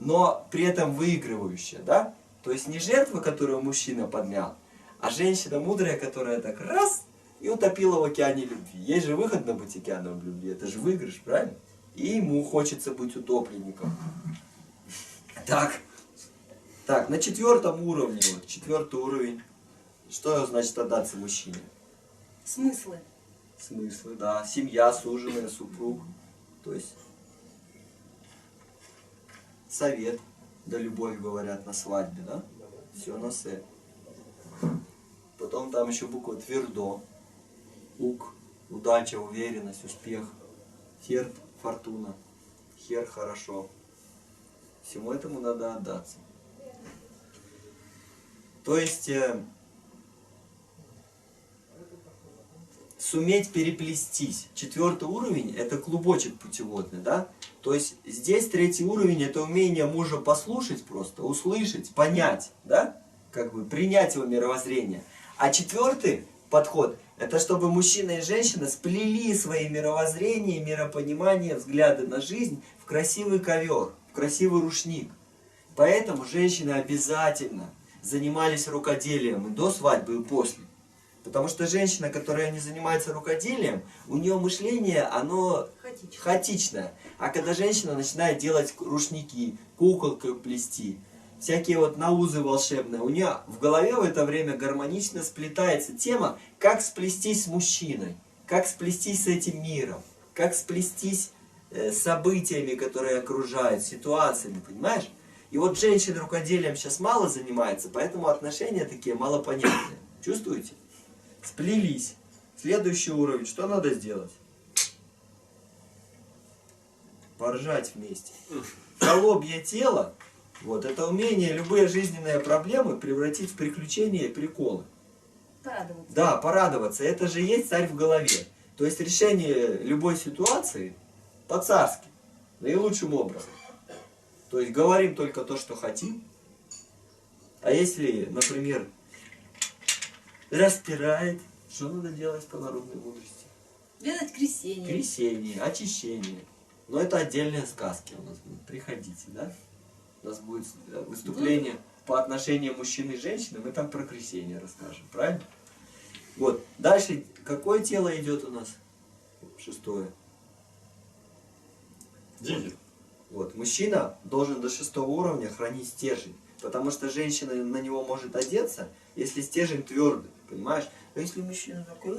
но при этом выигрывающая, да? То есть не жертва, которую мужчина подмял, а женщина мудрая, которая так раз и утопила в океане любви. Есть же выход на быть океаном любви, это же выигрыш, правильно? И ему хочется быть утопленником. Так, так, на четвертом уровне, вот, четвертый уровень, что значит отдаться мужчине? Смыслы. Смыслы, да, семья, суженая, супруг, то есть совет, да любовь говорят на свадьбе, да? Все на се. Потом там еще буква твердо, ук, удача, уверенность, успех, хер, фортуна, хер, хорошо. Всему этому надо отдаться. То есть э, суметь переплестись. Четвертый уровень это клубочек путеводный, да? То есть здесь третий уровень это умение мужа послушать просто, услышать, понять, да? Как бы принять его мировоззрение. А четвертый подход это чтобы мужчина и женщина сплели свои мировоззрения, миропонимание, взгляды на жизнь в красивый ковер, в красивый рушник. Поэтому женщины обязательно занимались рукоделием и до свадьбы, и после. Потому что женщина, которая не занимается рукоделием, у нее мышление, оно Хаотично. хаотичное. А когда женщина начинает делать рушники, куколку плести, всякие вот наузы волшебные, у нее в голове в это время гармонично сплетается тема, как сплестись с мужчиной, как сплестись с этим миром, как сплестись э, с событиями, которые окружают, ситуациями, понимаешь? И вот женщины рукоделием сейчас мало занимаются, поэтому отношения такие малопонятные. Чувствуете? Сплелись. Следующий уровень. Что надо сделать? Поржать вместе. Колобье тело, вот, это умение любые жизненные проблемы превратить в приключения и приколы. Порадоваться. Да, порадоваться. Это же есть царь в голове. То есть решение любой ситуации по-царски, наилучшим образом. То есть говорим только то, что хотим. А если, например, распирает, что надо делать по народной мудрости? Делать крещение. Крещение, очищение. Но это отдельные сказки у нас будут. Приходите, да? У нас будет выступление по отношению мужчины и женщины. Мы там про крещение расскажем, правильно? Вот. Дальше какое тело идет у нас? Шестое. Деньги. Вот. Мужчина должен до шестого уровня хранить стержень. Потому что женщина на него может одеться, если стержень твердый. Понимаешь? А если мужчина такой,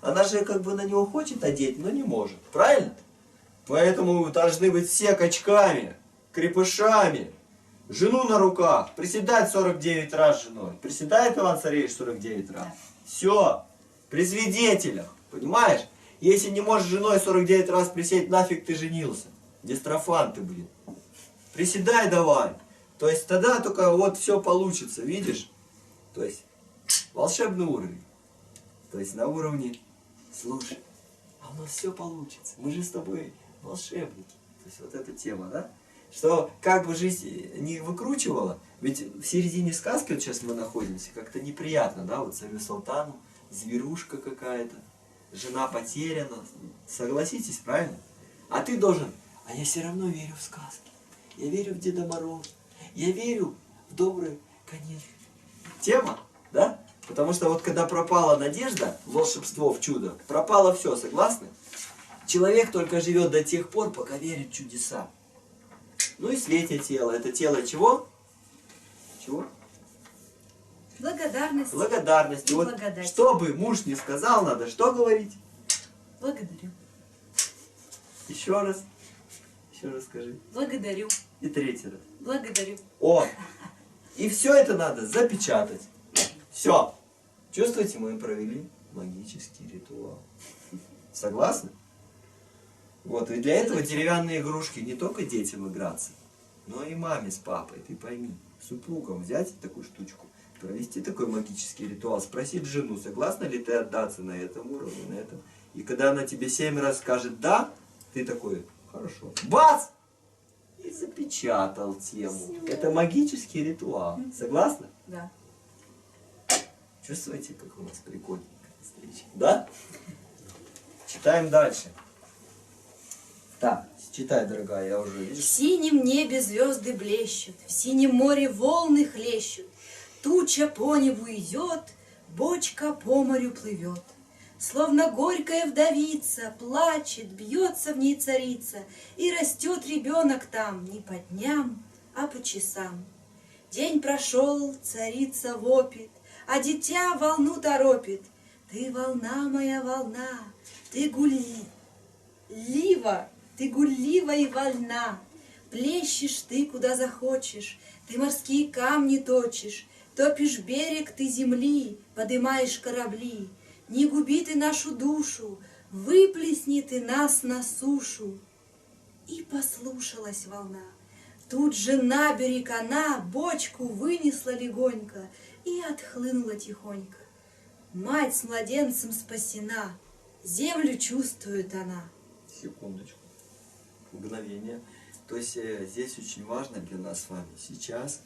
она же как бы на него хочет одеть, но не может. Правильно? Поэтому должны быть все качками, крепышами, жену на руках, приседать 49 раз женой. Приседает Иван Царевич 49 раз. Все. При свидетелях. Понимаешь? Если не можешь женой 49 раз присесть, нафиг ты женился. Дистрофан ты, блин. Приседай давай. То есть тогда только вот все получится, видишь? То есть волшебный уровень. То есть на уровне, слушай, а у нас все получится. Мы же с тобой волшебники. То есть вот эта тема, да? Что как бы жизнь не выкручивала, ведь в середине сказки, вот сейчас мы находимся, как-то неприятно, да, вот царю Салтану, зверушка какая-то, жена потеряна, согласитесь, правильно? А ты должен, а я все равно верю в сказки, я верю в Деда Мороза, я верю в добрый конец. Тема? Потому что вот когда пропала надежда, волшебство, в чудо, пропало все, согласны? Человек только живет до тех пор, пока верит в чудеса. Ну и светя тело. Это тело чего? Чего? Благодарность. Благодарность. И вот Благодать. что бы муж не сказал, надо что говорить? Благодарю. Еще раз. Еще раз скажи. Благодарю. И третий раз. Благодарю. О! И все это надо запечатать. Все. Чувствуете, мы провели магический ритуал. Согласны? Вот, и для этого деревянные игрушки не только детям играться, но и маме с папой, ты пойми. Супругам взять такую штучку, провести такой магический ритуал, спросить жену, согласна ли ты отдаться на этом уровне, на этом. И когда она тебе семь раз скажет «да», ты такой «хорошо». Бац! И запечатал тему. Это магический ритуал. Согласны? Да. Чувствуете, как у нас прикольненькая встреча? Да? Читаем дальше. Так, читай, дорогая, я уже, В видишь? синем небе звезды блещут, В синем море волны хлещут. Туча по небу идет, Бочка по морю плывет. Словно горькая вдовица Плачет, бьется в ней царица, И растет ребенок там Не по дням, а по часам. День прошел, царица вопит, А дитя волну торопит. Ты волна моя волна, Ты гули, Лива, ты гуллива и вольна, Плещешь ты, куда захочешь, Ты морские камни точишь, Топишь берег ты земли, Подымаешь корабли. Не губи ты нашу душу, Выплесни ты нас на сушу. И послушалась волна. Тут же на берег она Бочку вынесла легонько И отхлынула тихонько. Мать с младенцем спасена, Землю чувствует она. Секундочку. Мгновение. То есть э, здесь очень важно для нас с вами сейчас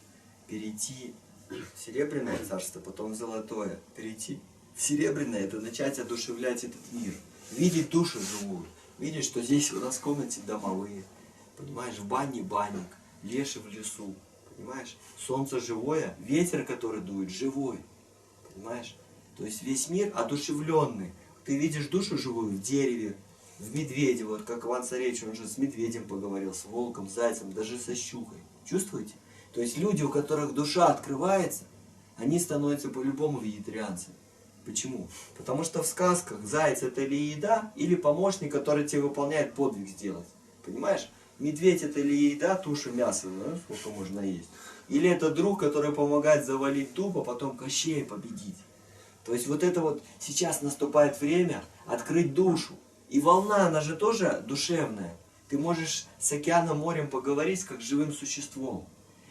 перейти в серебряное царство, потом в золотое. Перейти в серебряное, это начать одушевлять этот мир. Видеть душу живую. Видеть, что здесь у нас в комнате домовые. Понимаешь, в бане банник, леший в лесу. Понимаешь? Солнце живое, ветер, который дует, живой. Понимаешь? То есть весь мир одушевленный. Ты видишь душу живую в дереве, в медведе, вот как Иван Царевич, он же с медведем поговорил, с волком, с зайцем, даже со щукой. Чувствуете? То есть люди, у которых душа открывается, они становятся по-любому вегетарианцами. Почему? Потому что в сказках заяц это или еда, или помощник, который тебе выполняет подвиг сделать. Понимаешь? Медведь это или еда, туша мяса, ну, сколько можно есть. Или это друг, который помогает завалить дуб, а потом Кощея победить. То есть вот это вот сейчас наступает время открыть душу. И волна, она же тоже душевная. Ты можешь с океаном, морем поговорить как с живым существом.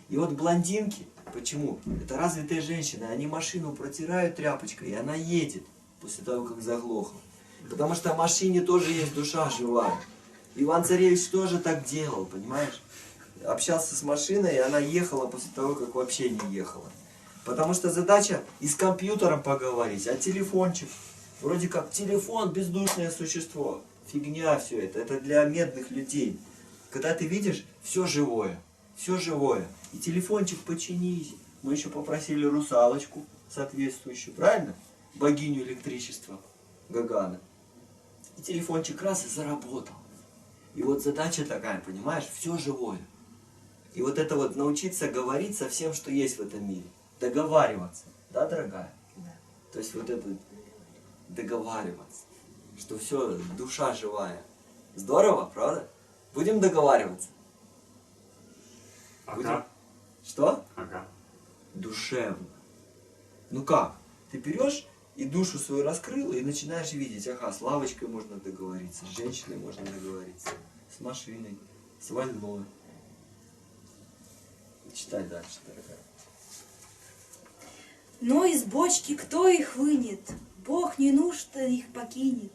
И вот блондинки, почему? Это развитые женщины, они машину протирают тряпочкой, и она едет после того, как заглохла. Потому что в машине тоже есть душа живая. Иван Царевич тоже так делал, понимаешь? Общался с машиной, и она ехала после того, как вообще не ехала. Потому что задача и с компьютером поговорить, а телефончик. Вроде как телефон бездушное существо. Фигня все это. Это для медных людей. Когда ты видишь все живое, все живое. И телефончик починись. Мы еще попросили русалочку соответствующую, правильно? Богиню электричества Гагана. И телефончик раз и заработал. И вот задача такая, понимаешь, все живое. И вот это вот научиться говорить со всем, что есть в этом мире. Договариваться. Да, дорогая? Да. То есть вот это договариваться. Что все, душа живая. Здорово, правда? Будем договариваться. Будем? Ага. Что? Ага. Душевно. Ну как? Ты берешь и душу свою раскрыл и начинаешь видеть, ага, с лавочкой можно договориться, с женщиной можно договориться, с машиной, с вольной. Читай дальше, дорогая. Но из бочки кто их вынет? Бог не нужно их покинет.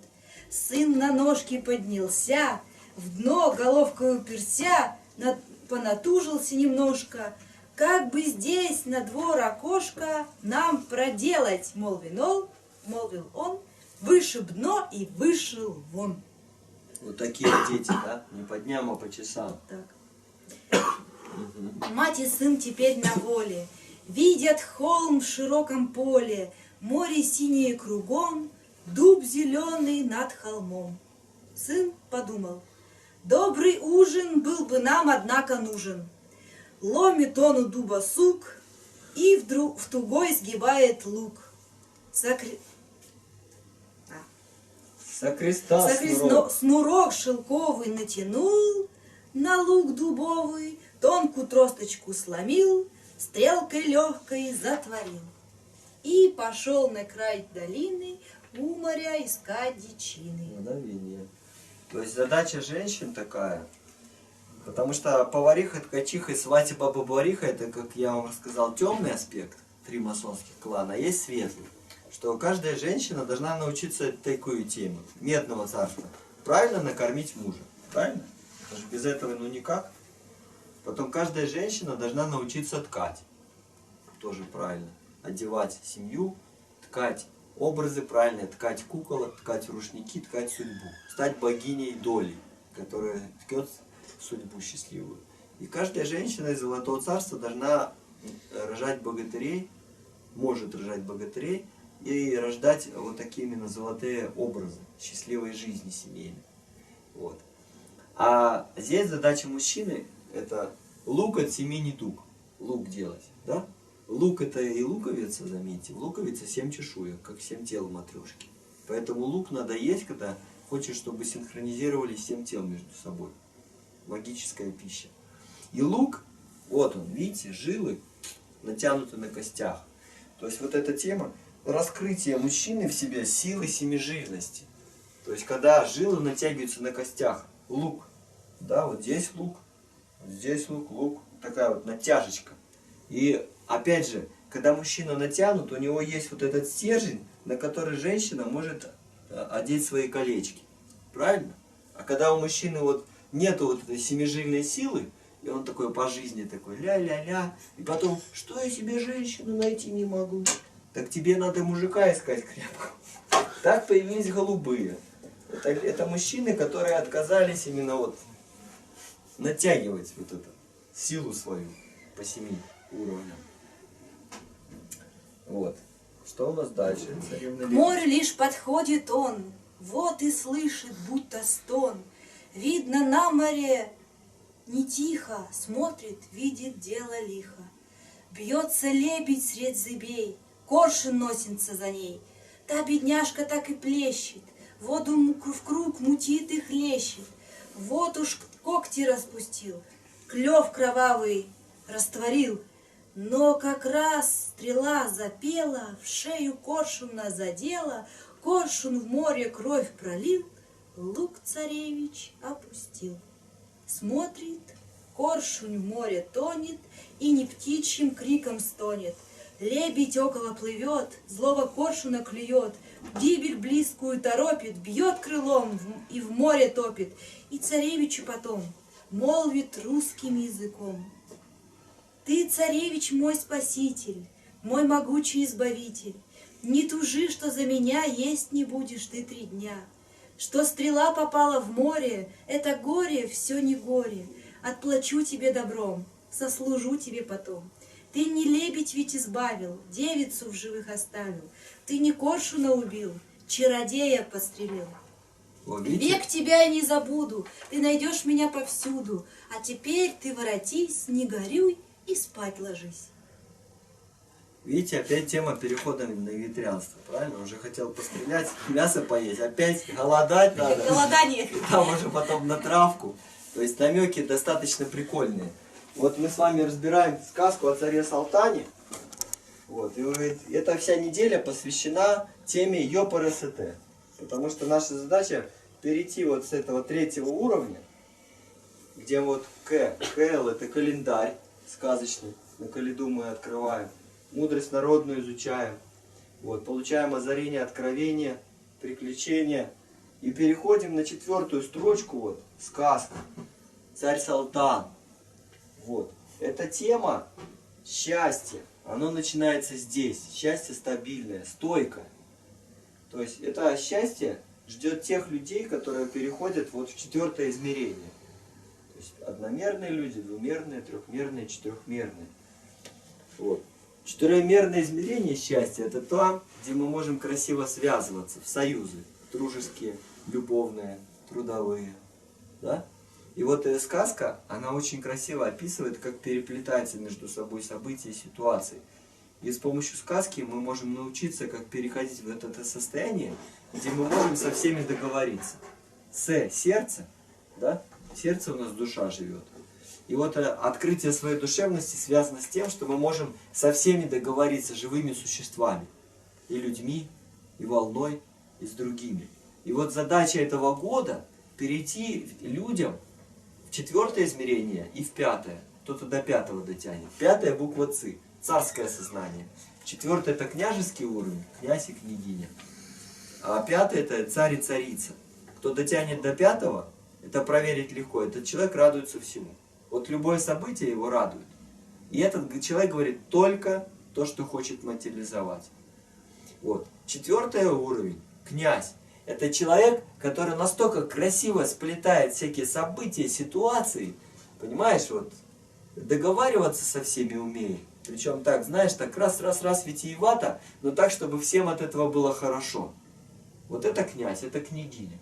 Сын на ножки поднялся, в дно головкой уперся, на- понатужился немножко. Как бы здесь на двор окошко нам проделать, молвил он, молвил он, вышиб дно и вышел вон. Вот такие дети, да? Не по дням, а по часам. Так. Мать и сын теперь на воле, Видят холм в широком поле, Море синее кругом, Дуб зеленый над холмом. Сын подумал, Добрый ужин был бы нам, однако, нужен. Ломит он у дуба сук И вдруг в тугой сгибает лук. Сокре- Со креста снурок. снурок шелковый натянул на лук дубовый, тонкую тросточку сломил, стрелкой легкой затворил. И пошел на край долины у моря искать дичины. Мгновение. То есть задача женщин такая, потому что повариха, ткачиха и свадьба бабариха, это, как я вам рассказал, темный аспект три масонских клана, а есть светлый. Что каждая женщина должна научиться такую тему, медного царства. Правильно накормить мужа. Правильно? Потому что без этого ну никак. Потом каждая женщина должна научиться ткать. Тоже правильно. Одевать семью, ткать образы правильные, ткать куколок, ткать рушники, ткать судьбу. Стать богиней долей. которая ткет судьбу счастливую. И каждая женщина из Золотого Царства должна рожать богатырей, может рожать богатырей и рождать вот такие именно золотые образы счастливой жизни семейной. Вот. А здесь задача мужчины это лук от семи недуг. Лук делать, да? Лук это и луковица, заметьте. Луковица семь чешуек, как семь тел матрешки. Поэтому лук надо есть, когда хочешь, чтобы синхронизировались семь тел между собой. Магическая пища. И лук, вот он, видите, жилы натянуты на костях. То есть вот эта тема раскрытия мужчины в себе силы семижильности. То есть когда жилы натягиваются на костях, лук, да, вот здесь лук, здесь лук, лук, такая вот натяжечка. И опять же, когда мужчина натянут, у него есть вот этот стержень, на который женщина может э, одеть свои колечки. Правильно? А когда у мужчины вот нету вот этой семижильной силы, и он такой по жизни такой ля-ля-ля, и потом, что я себе женщину найти не могу? Так тебе надо мужика искать крепко. Так появились голубые. Это, это мужчины, которые отказались именно вот натягивать вот эту силу свою по семи уровням. Вот. Что у нас дальше? К морю лишь подходит он, вот и слышит, будто стон. Видно на море не тихо, смотрит, видит дело лихо. Бьется лебедь средь зыбей, коршун носится за ней. Та бедняжка так и плещет, воду в круг мутит и хлещет. Вот уж когти распустил, клев кровавый растворил. Но как раз стрела запела, в шею коршуна задела, коршун в море кровь пролил, лук царевич опустил. Смотрит, коршунь в море тонет и не птичьим криком стонет. Лебедь около плывет, злого коршуна клюет, гибель близкую торопит, бьет крылом и в море топит, и царевичу потом молвит русским языком. Ты, царевич, мой спаситель, мой могучий избавитель. Не тужи, что за меня есть не будешь ты три дня. Что стрела попала в море, это горе, все не горе. Отплачу тебе добром, сослужу тебе потом. Ты не лебедь ведь избавил, девицу в живых оставил. Ты не коршуна убил, чародея подстрелил. Вот видите? Век тебя я не забуду, ты найдешь меня повсюду. А теперь ты воротись, не горюй и спать ложись. Видите, опять тема перехода на вегетарианство, правильно? Уже хотел пострелять, мясо поесть, опять голодать надо. Голодание. Там уже потом на травку. То есть намеки достаточно прикольные. Вот мы с вами разбираем сказку о царе Салтане. Вот, и говорит, эта вся неделя посвящена теме ЙОПРСТ. Потому что наша задача перейти вот с этого третьего уровня, где вот К, КЛ это календарь сказочный, на календу мы открываем, мудрость народную изучаем, вот, получаем озарение, откровение, приключения, и переходим на четвертую строчку, вот, сказка, царь Салтан. Вот, эта тема счастья, оно начинается здесь, счастье стабильное, стойкое. То есть это счастье ждет тех людей, которые переходят вот в четвертое измерение. То есть одномерные люди, двумерные, трехмерные, четырехмерные. Вот. Четырехмерное измерение счастья это там, где мы можем красиво связываться в союзы, дружеские, любовные, трудовые. Да? И вот эта сказка, она очень красиво описывает, как переплетаются между собой события и ситуации. И с помощью сказки мы можем научиться, как переходить в это, состояние, где мы можем со всеми договориться. С – сердце, да? Сердце у нас душа живет. И вот э, открытие своей душевности связано с тем, что мы можем со всеми договориться живыми существами. И людьми, и волной, и с другими. И вот задача этого года – перейти людям четвертое измерение и в пятое. Кто-то до пятого дотянет. Пятая буква ЦИ. Царское сознание. Четвертое это княжеский уровень, князь и княгиня. А пятое это царь и царица. Кто дотянет до пятого, это проверить легко. Этот человек радуется всему. Вот любое событие его радует. И этот человек говорит только то, что хочет материализовать. Вот. Четвертый уровень, князь. Это человек, который настолько красиво сплетает всякие события, ситуации, понимаешь, вот, договариваться со всеми умеет. Причем так, знаешь, так раз-раз-раз витиевато, но так, чтобы всем от этого было хорошо. Вот это князь, это княгиня,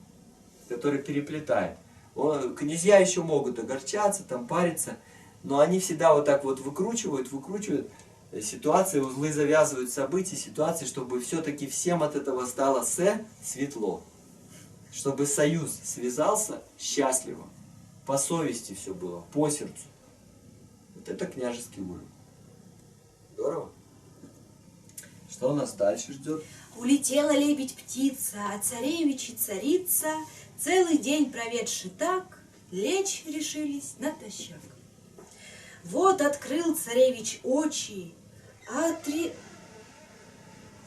который переплетает. Он, князья еще могут огорчаться, там париться, но они всегда вот так вот выкручивают, выкручивают ситуации, узлы завязывают события, ситуации, чтобы все-таки всем от этого стало се светло. Чтобы союз связался счастливо, по совести все было, по сердцу. Вот это княжеский уровень. Здорово. Что у нас дальше ждет? Улетела лебедь-птица, а царевич и царица, Целый день проведши так, лечь решились натощак. Вот открыл царевич очи, отри...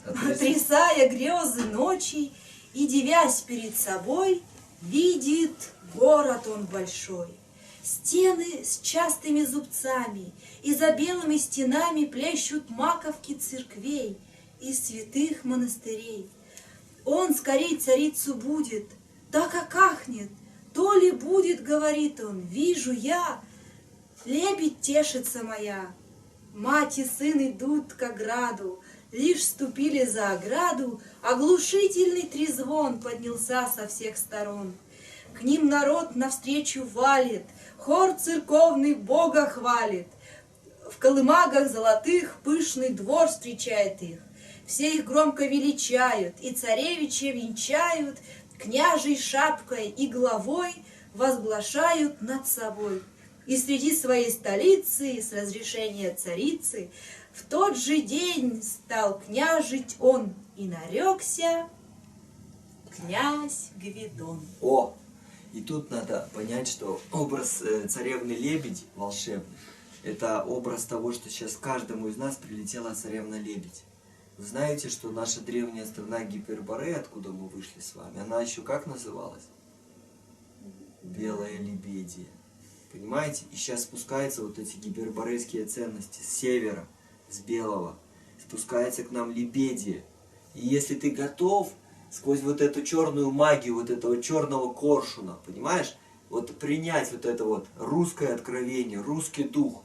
отрисая грезы ночи, и, девясь перед собой, видит город он большой. Стены с частыми зубцами, и за белыми стенами плещут маковки церквей и святых монастырей. Он скорей царицу будет, так как ахнет, то ли будет, говорит он, вижу я, лебедь тешится моя. Мать и сын идут к ограду, лишь ступили за ограду, оглушительный трезвон поднялся со всех сторон. К ним народ навстречу валит, хор церковный Бога хвалит. В колымагах золотых пышный двор встречает их. Все их громко величают, и царевича венчают княжей шапкой и головой возглашают над собой. И среди своей столицы, с разрешения царицы, в тот же день стал княжить он и нарекся князь Гвидон. О, и тут надо понять, что образ э, царевны лебедь волшебный, это образ того, что сейчас каждому из нас прилетела царевна лебедь. Вы знаете, что наша древняя страна Гиперборе, откуда мы вышли с вами, она еще как называлась? Белая лебедия. Понимаете? И сейчас спускаются вот эти гиперборейские ценности с севера, с белого. Спускается к нам лебедия. И если ты готов сквозь вот эту черную магию, вот этого черного коршуна, понимаешь, вот принять вот это вот русское откровение, русский дух,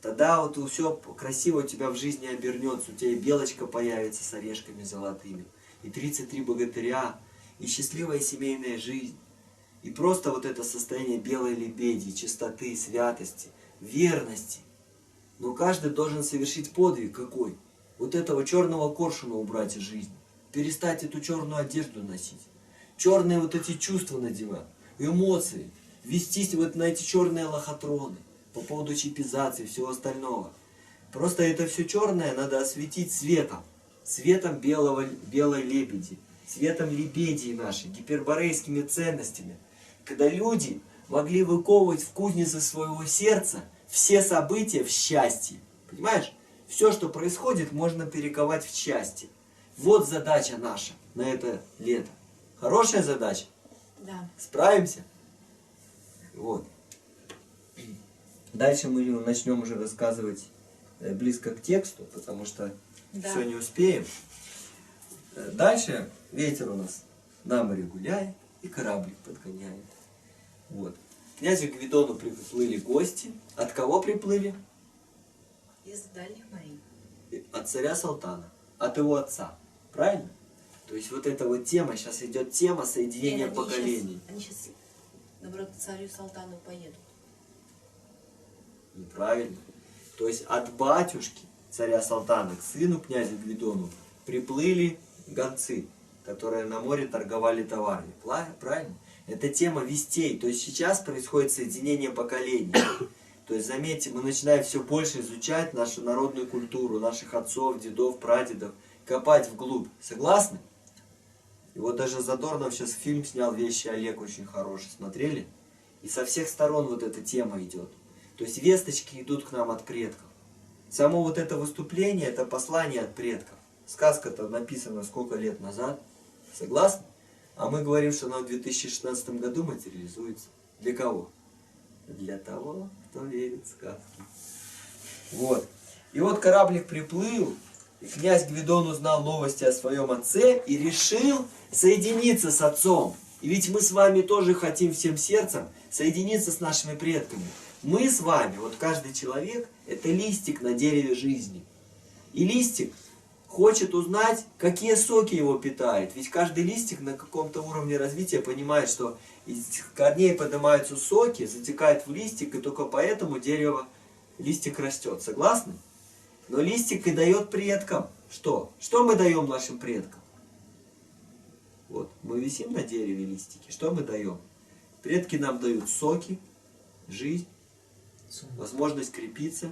Тогда вот все красиво у тебя в жизни обернется, у тебя и белочка появится с орешками золотыми, и 33 богатыря, и счастливая семейная жизнь, и просто вот это состояние белой лебеди, чистоты, святости, верности. Но каждый должен совершить подвиг какой? Вот этого черного коршуна убрать из жизни, перестать эту черную одежду носить, черные вот эти чувства надевать, эмоции, вестись вот на эти черные лохотроны по поводу чипизации и всего остального. Просто это все черное надо осветить светом. Светом белого, белой лебеди, светом лебедей нашей, гиперборейскими ценностями. Когда люди могли выковывать в кузнице своего сердца все события в счастье. Понимаешь? Все, что происходит, можно перековать в счастье. Вот задача наша на это лето. Хорошая задача? Да. Справимся? Вот. Дальше мы начнем уже рассказывать э, близко к тексту, потому что Да. все не успеем. Э, Дальше ветер у нас на море гуляет и кораблик подгоняет. Вот. Князю Гвидону приплыли гости. От кого приплыли? Из дальних морей. От царя Салтана. От его отца. Правильно? То есть вот эта вот тема, сейчас идет тема соединения они поколений. Они сейчас, наоборот, к царю Салтану поедут. Неправильно. То есть от батюшки царя Салтана к сыну князя Гвидону приплыли гонцы, которые на море торговали товарами. Правильно? Это тема вестей. То есть сейчас происходит соединение поколений. То есть, заметьте, мы начинаем все больше изучать нашу народную культуру, наших отцов, дедов, прадедов, копать вглубь. Согласны? И вот даже Задорнов сейчас фильм снял «Вещи Олег» очень хороший. Смотрели? И со всех сторон вот эта тема идет. То есть весточки идут к нам от предков. Само вот это выступление, это послание от предков. Сказка-то написана сколько лет назад. Согласны? А мы говорим, что она в 2016 году материализуется. Для кого? Для того, кто верит в сказки. Вот. И вот кораблик приплыл, И князь Гвидон узнал новости о своем отце и решил соединиться с отцом. И ведь мы с вами тоже хотим всем сердцем соединиться с нашими предками. Мы с вами, вот каждый человек, это листик на дереве жизни. И листик хочет узнать, какие соки его питают. Ведь каждый листик на каком-то уровне развития понимает, что из корней поднимаются соки, затекают в листик, и только поэтому дерево, листик растет. Согласны? Но листик и дает предкам. Что? Что мы даем нашим предкам? Вот, мы висим на дереве листики. Что мы даем? Предки нам дают соки, жизнь, возможность крепиться.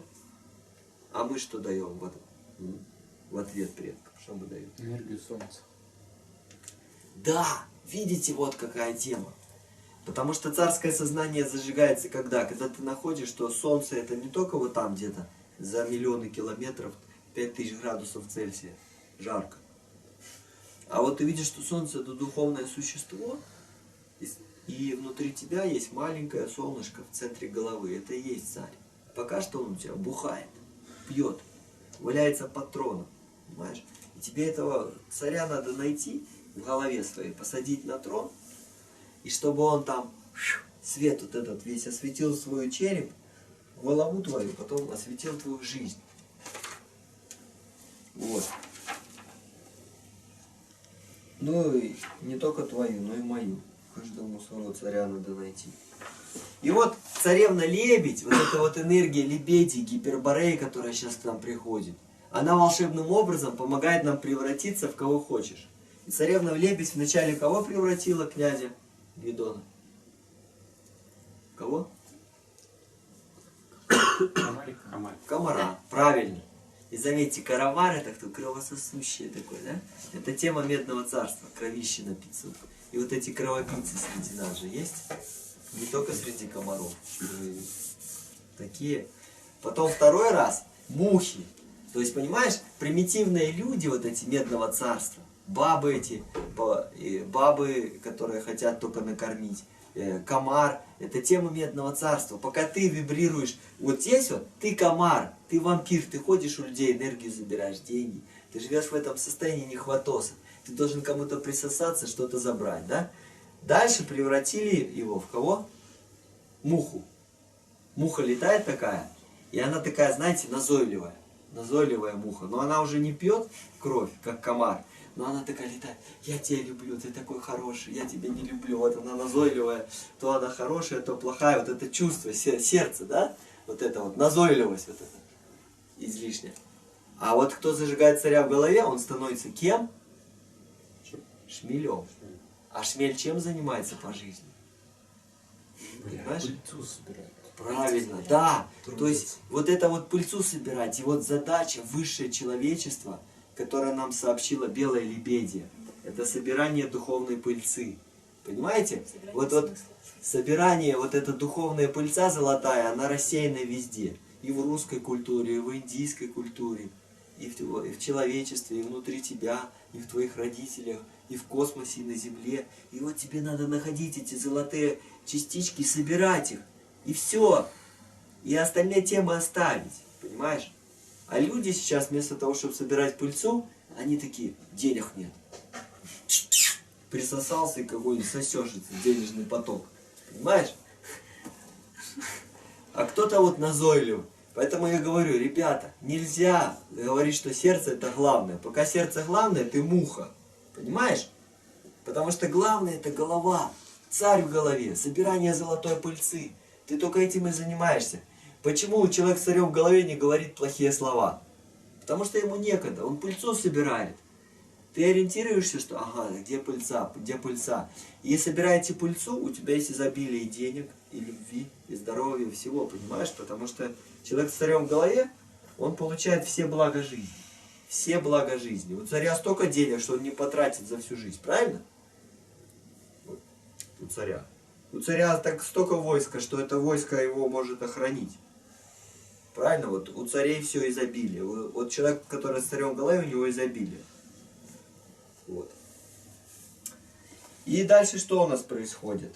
А мы что даем в, м, в ответ предкам? Что мы даем? Энергию солнца. Да, видите, вот какая тема. Потому что царское сознание зажигается когда? Когда ты находишь, что солнце это не только вот там где-то за миллионы километров, 5000 градусов Цельсия, жарко. А вот ты видишь, что солнце это духовное существо, и внутри тебя есть маленькое солнышко в центре головы. Это и есть царь. Пока что он у тебя бухает, пьет, валяется под троном. Понимаешь? И тебе этого царя надо найти в голове своей, посадить на трон, и чтобы он там свет вот этот весь осветил свой череп, голову твою, потом осветил твою жизнь. Вот. Ну и не только твою, но и мою. Каждому своего царя надо найти. И вот царевна лебедь, вот эта вот энергия лебеди, гипербореи, которая сейчас к нам приходит, она волшебным образом помогает нам превратиться в кого хочешь. И царевна лебедь вначале кого превратила князя Гвидона? Кого? Комарик. Комарик. Комара, правильно. И заметьте, каравар это кто кровососущий такой, да? Это тема медного царства, кровище на пиццу. И вот эти кровопийцы среди нас же есть. Не только среди комаров. Такие. Потом второй раз мухи. То есть, понимаешь, примитивные люди, вот эти медного царства, бабы эти, бабы, которые хотят только накормить, э, комар, это тема медного царства. Пока ты вибрируешь вот здесь вот, ты комар, ты вампир, ты ходишь у людей, энергию забираешь, деньги. Ты живешь в этом состоянии нехватоса. Ты должен кому-то присосаться, что-то забрать, да? Дальше превратили его в кого? Муху. Муха летает такая, и она такая, знаете, назойливая. Назойливая муха. Но она уже не пьет кровь, как комар. Но она такая летает. Я тебя люблю, ты такой хороший, я тебя не люблю. Вот она назойливая. То она хорошая, то плохая. Вот это чувство, се- сердце, да? Вот это вот, назойливость вот это. Излишняя. А вот кто зажигает царя в голове, он становится кем? Шмелем. А шмель чем занимается по жизни? Понимаешь? Пыльцу собирает. Правильно, да. То есть вот это вот пыльцу собирать, и вот задача высшее человечество, которое нам сообщила белая лебедия, это собирание духовной пыльцы. Понимаете? Собирание Вот вот собирание, вот эта духовная пыльца золотая, она рассеяна везде. И в русской культуре, и в индийской культуре, и в, и в человечестве, и внутри тебя, и в твоих родителях, и в космосе, и на Земле. И вот тебе надо находить эти золотые частички, собирать их. И все. И остальные темы оставить. Понимаешь? А люди сейчас вместо того, чтобы собирать пыльцу, они такие, денег нет. Присосался и какой-нибудь сосешится денежный поток. Понимаешь? А кто-то вот назойлив. Поэтому я говорю, ребята, нельзя говорить, что сердце это главное. Пока сердце главное, ты муха. Понимаешь? Потому что главное это голова. Царь в голове, собирание золотой пыльцы. Ты только этим и занимаешься. Почему человек с царем в голове не говорит плохие слова? Потому что ему некогда, он пыльцу собирает. Ты ориентируешься, что ага, где пыльца, где пыльца. И собираете пыльцу, у тебя есть изобилие и денег, и любви, и здоровья, и всего, понимаешь? Потому что человек с царем в голове, он получает все блага жизни. Все блага жизни. У царя столько денег, что он не потратит за всю жизнь, правильно? Вот, У царя. У царя так столько войска, что это войско его может охранить. Правильно? Вот у царей все изобилие. Вот человек, который с царем в голове, у него изобилие. Вот. И дальше что у нас происходит?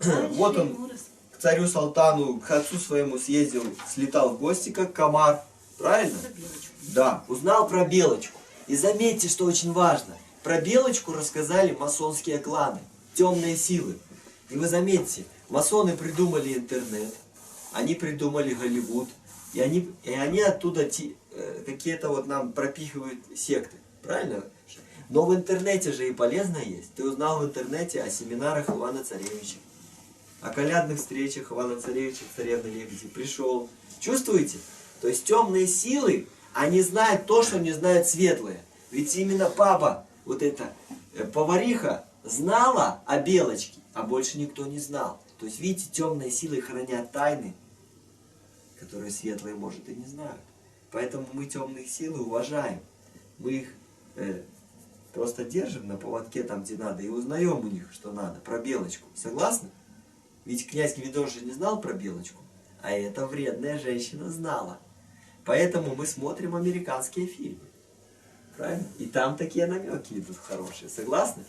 Вот он к царю Салтану, к отцу своему съездил, слетал в гости, как комар. Правильно? Да, узнал про Белочку. И заметьте, что очень важно. Про Белочку рассказали масонские кланы, темные силы. И вы заметьте, масоны придумали интернет, они придумали Голливуд, и они, и они оттуда ти- э, какие-то вот нам пропихивают секты. Правильно? Но в интернете же и полезно есть. Ты узнал в интернете о семинарах Ивана Царевича, о колядных встречах Ивана Царевича в царевной Лебеди. Пришел. Чувствуете? То есть темные силы, они знают то, что не знают светлые. Ведь именно папа, вот эта э, повариха, знала о Белочке, а больше никто не знал. То есть, видите, темные силы хранят тайны, которые светлые, может, и не знают. Поэтому мы темных сил уважаем. Мы их э, просто держим на поводке там, где надо, и узнаем у них, что надо, про Белочку. Согласны? Ведь князь Гвидон же не знал про Белочку, а эта вредная женщина знала. Поэтому мы смотрим американские фильмы. Правильно? И там такие намеки идут хорошие. Согласны?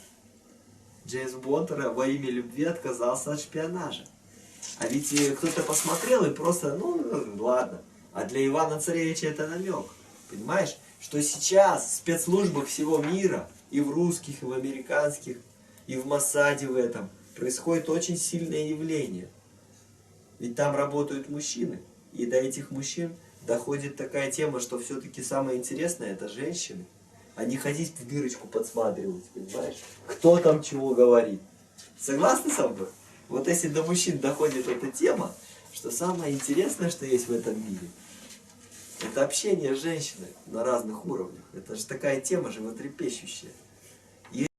Джеймс Бонд во имя любви отказался от шпионажа. А ведь э, кто-то посмотрел и просто, ну, ладно. А для Ивана Царевича это намек. Понимаешь? Что сейчас в спецслужбах всего мира, и в русских, и в американских, и в Моссаде в этом, происходит очень сильное явление. Ведь там работают мужчины, и до этих мужчин доходит такая тема, что все-таки самое интересное это женщины, а не ходить в дырочку подсматривать, понимаешь? Кто там чего говорит. Согласны со мной? Вот если до мужчин доходит эта тема, что самое интересное, что есть в этом мире, это общение с женщиной на разных уровнях. Это же такая тема животрепещущая.